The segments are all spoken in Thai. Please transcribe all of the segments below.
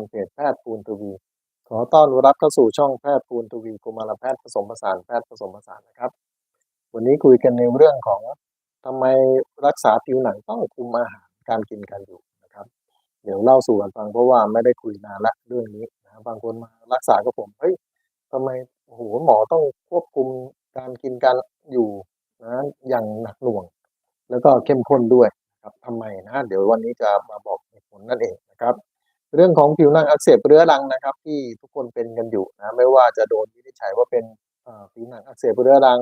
นเพจแพทย์ปูนทวี ขอต้อนรับเข้าสู่ช่องแพทย์ปูนทวีกุมารแพทย์ผสมผสานแพทย์ผสมผสานนะครับ วันนี้คุยกันในเรื่องของทำไมรักษาผิวหนังต้องคุมอาหารการกินการอยู่นะครับ เดี๋ยวเล่าสู่กันฟังเพราะว่าไม่ได้คุยนานละเรื่องนี้นะบางคนมารักษากับผมเฮ้ยทำไมโอ้โหหมอต้องควบคุมการกินการอยู่นะอย่างหนักหน่วง แล้วก็เข้มข้นด้วยครับทำไมนะ เดี๋ยววันนี้จะมาบอกเหตุผลนั่นเองนะครับ เรื่องของผิวหนังอักเสบเรื้อรังนะครับ ที่ทุกคนเป็นกันอยู่นะไม่ว่าจะโดนวินิจฉัยว่าเป็นผิวหนังอักเสบเรื้อรัง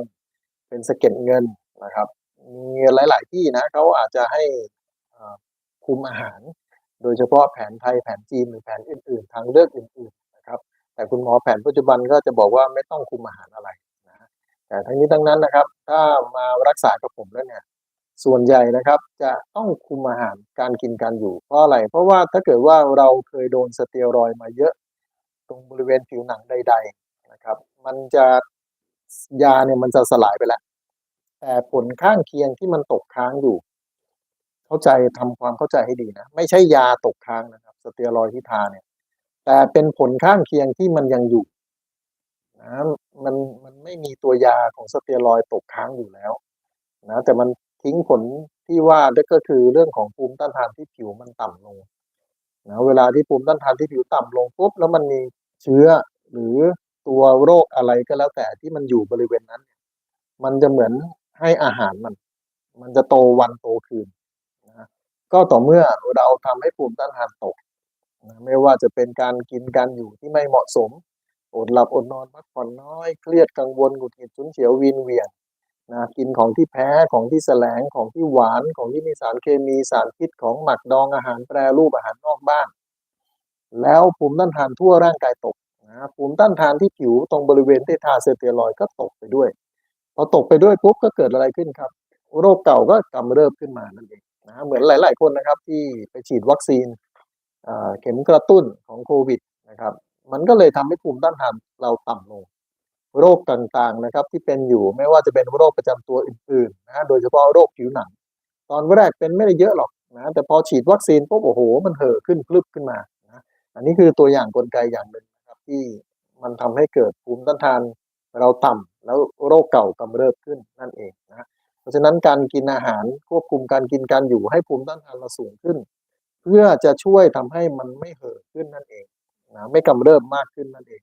เป็นสะเก็ดเงินนะครับ มีหลาย ๆ ที่นะเขาอาจจะให้คุมอาหาร โดยเฉพาะแผนไทยแผนจีนหรือแผนอื่น ๆ ทางเลือกอื่น ๆ นะครับ แต่คุณหมอแผนปัจจุบันก็จะบอกว่าไม่ต้องคุมอาหารอะไรนะแต่ทั้งนี้ทั้งนั้นนะครับ ถ้ามารักษากับผมแล้วเนี่ย ส่วนใหญ่นะครับจะต้องคุมอาหารการกินการอยู่ เพราะอะไร เพราะว่าถ้าเกิดว่าเราเคยโดนสเตียรอยมาเยอะ ตรงบริเวณผิวหนังใด ๆนะครับ มันจะยาเนี่ยมันจะสลายไปแล้ว แต่ผลข้างเคียงที่มันตกค้างอยู่ เข้าใจทำความเข้าใจให้ดีนะ ไม่ใช่ยาตกค้างนะครับ สเตียรอยที่ทาเนี่ย แต่เป็นผลข้างเคียงที่มันยังอยู่นะมันมันไม่มีตัวยาของสเตียรอยตกค้างอยู่แล้วนะแต่มัน ทิ้งผลที่ว่าก็คือเรื่องของภูมิต้านทานที่ผิวมันต่ำลงนะเวลาที่ภูมิต้านทานที่ผิวต่ำลงปุ๊บแล้วมันมีเชื้อหรือตัวโรคอะไรก็แล้วแต่ที่มันอยู่บริเวณนั้น มันจะเหมือนให้อาหารมัน มันจะโตวันโตคืนนะก็ต่อเมื่อเราทำให้ภูมิต้านทานตกนะไม่ว่าจะเป็นการกินการอยู่ที่ไม่เหมาะสม อดหลับอดนอนพักผ่อนน้อย เครียดกังวลหงุดหงิดฉุนเฉียววีนเวียน นะกินของที่แพ้ของที่แสลงของที่หวานของที่มีสารเคมีสารพิษของหมักดองอาหารแปรรูปอาหารนอกบ้าน แล้วภูมิต้านทานทั่วร่างกายตกนะภูมิต้านทานที่ผิวตรงบริเวณที่ทาสเตียรอยก็ตกไปด้วยพอตกไปด้วยปุ๊บก็เกิดอะไรขึ้นครับ โรคเก่าก็กำเริบขึ้นมานั่นเองนะเหมือนหลาย ๆ คนนะครับที่ไปฉีดวัคซีนเข็มกระตุ้นของโควิดนะครับมันก็เลยทำให้ภูมิต้านทานเราต่ำลง โรคต่างๆนะครับ ที่เป็นอยู่ไม่ว่าจะเป็นโรคประจำตัวอื่นๆนะโดยเฉพาะโรคผิวหนัง ตอนแรกเป็นไม่ได้เยอะหรอกนะแต่พอฉีดวัคซีนปุ๊บโอ้โห มันเห่อขึ้นพลึบขึ้นมานะอันนี้คือตัวอย่างกลไกอย่างหนึ่งนะครับที่มันทำให้เกิดภูมิต้านทานเราต่ำแล้วโรคเก่ากำเริบขึ้นนั่นเองนะเพราะฉะนั้นการกินอาหารควบคุมการกินการอยู่ให้ภูมิต้านทานเราสูงขึ้น เพื่อจะช่วยทำให้มันไม่เห่อขึ้นนั่นเองนะไม่กำเริบมากขึ้นนั่นเอง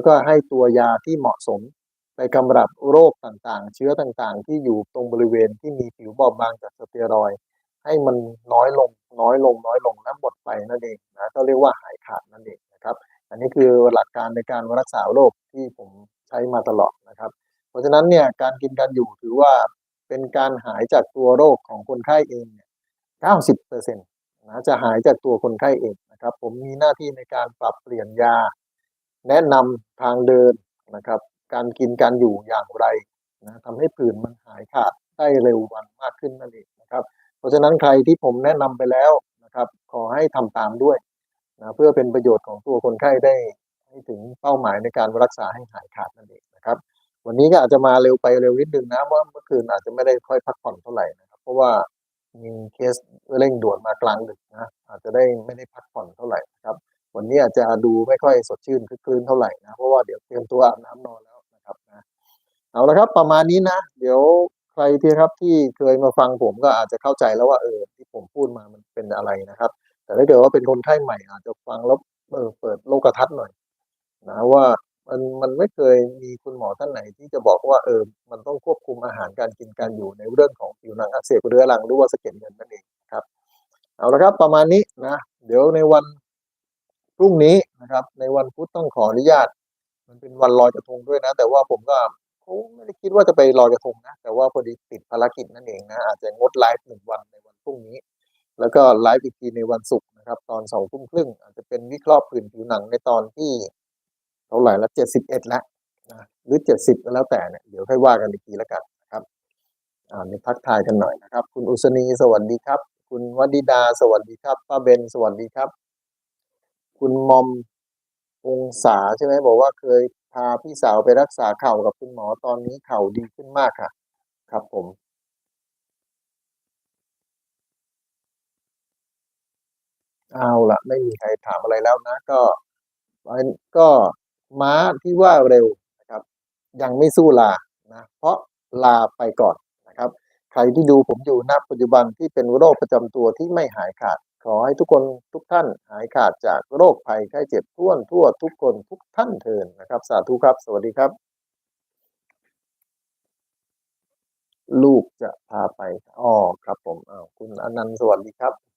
แล้วก็ให้ตัวยาที่เหมาะสมไปกำรับโรคต่างๆ เชื้อต่างๆ ที่อยู่ตรงบริเวณที่มีผิวบอบบางจากสเตียรอย ให้มันน้อยลงน้อยลงน้อยลงและหมดไปนั่นเองนะก็เรียกว่าหายขาดนั่นเองนะครับ อันนี้คือหลักการในการรักษาโรคที่ผมใช้มาตลอดนะครับ เพราะฉะนั้นเนี่ยการกินการอยู่ถือว่าเป็นการหายจากตัวโรคของคนไข้เองเนี่ย90เปอร์เซ็นต์นะจะหายจากตัวคนไข้เองนะครับ ผมมีหน้าที่ในการปรับเปลี่ยนยา แนะนำทางเดินนะครับ การกินการอยู่อย่างไรนะทำให้ผื่นมันหายขาดได้เร็ววันมากขึ้นนั่นเองนะครับ เพราะฉะนั้นใครที่ผมแนะนำไปแล้วนะครับ ขอให้ทำตามด้วยนะเพื่อเป็นประโยชน์ของตัวคนไข้ได้ให้ถึงเป้าหมายในการรักษาให้หายขาดนั่นเองนะครับ วันนี้ก็อาจจะมาเร็วไปเร็วนิดนึงนะเพราเมื่อคืนอาจจะไม่ได้ค่อยพักผ่อนเท่าไหร่นะครับ เพราะว่ามีเคสเร่งด่วนมากลางดึกนะอาจจะได้ไม่ได้พักผ่อนเท่าไหร่นะครับ วันนี้อาจจะดูไม่ค่อยสดชื่นคึกคืนเท่าไหร่นะ เพราะว่าเดี๋ยวเตรียมตัวอาบน้ำนอนแล้วนะครับนะเอาละครับประมาณนี้นะ เดี๋ยวใครที่ครับที่เคยมาฟังผมก็อาจจะเข้าใจแล้วว่าเออที่ผมพูดมามันเป็นอะไรนะครับ แต่ถ้าเกิดว่าเป็นคนไข้ใหม่อาจจะฟังแล้วเออเปิดโลกทัศน์หน่อยนะว่ามันมันไม่เคยมีคุณหมอท่านไหนที่จะบอกว่าเออมันต้องควบคุมอาหารการกินการอยู่ในเรื่องของผิวหนังอักเสบเรื้อรังหรือว่าสะเก็ดเงินนั่นเองครับ เอาละครับประมาณนี้นะ เดี๋ยวในวัน พรุ่งนี้นะครับ ในวันพุธต้องขออนุญาต มันเป็นวันลอยกระทงด้วยนะ แต่ว่าผมก็คงไม่ได้คิดว่าจะไปลอยกระทงนะ แต่ว่าพอดีติดภารกิจนั่นเองนะ อาจจะงดไลฟ์หนึ่งวันในวันพรุ่งนี้ แล้วก็ไลฟ์อีกทีในวันศุกร์นะครับ ตอนสองทุ่มครึ่งอาจจะเป็นวิเคราะห์ผืนผิวหนังในตอนที่เท่าไหร่ละเจ็ดสิบเอ็ดล้วนะหรือเจ็ดสิบก็แล้วแต่เนี่ยเดี๋ยวค่อยว่ากันอีกทีแล้วกันนะครับอ่ามีทักทายกันหน่อยนะครับ คุณอุศนีสวัสดีครับ คุณวัดิดาสวัสดีครับป้าเบนสวัสดีครับ คุณมอมองศาใช่ไหมบอกว่าเคยพาพี่สาวไปรักษาเข่ากับคุณหมอตอนนี้เข่าดีขึ้นมากค่ะ ครับผมอเอาละไม่มีใครถามอะไรแล้วนะ ก็ก็ม้าที่ว่าเร็วนะครับ ยังไม่สู้ลานะเพราะลาไปก่อนนะครับ ใครที่ดูผมอยู่ณปัจจุบันที่เป็นโรคประจำตัวที่ไม่หายขาด ขอให้ทุกคนทุกท่านหายขาดจากโรคภัยไข้เจ็บท่วทั่วทุกคนทุกท่านเทินนะครับ สาธุครับ สวัสดีครับ ลูกจะพาไปอ๋อครับผมอ้าวคุณอนันต์สวัสดีครับ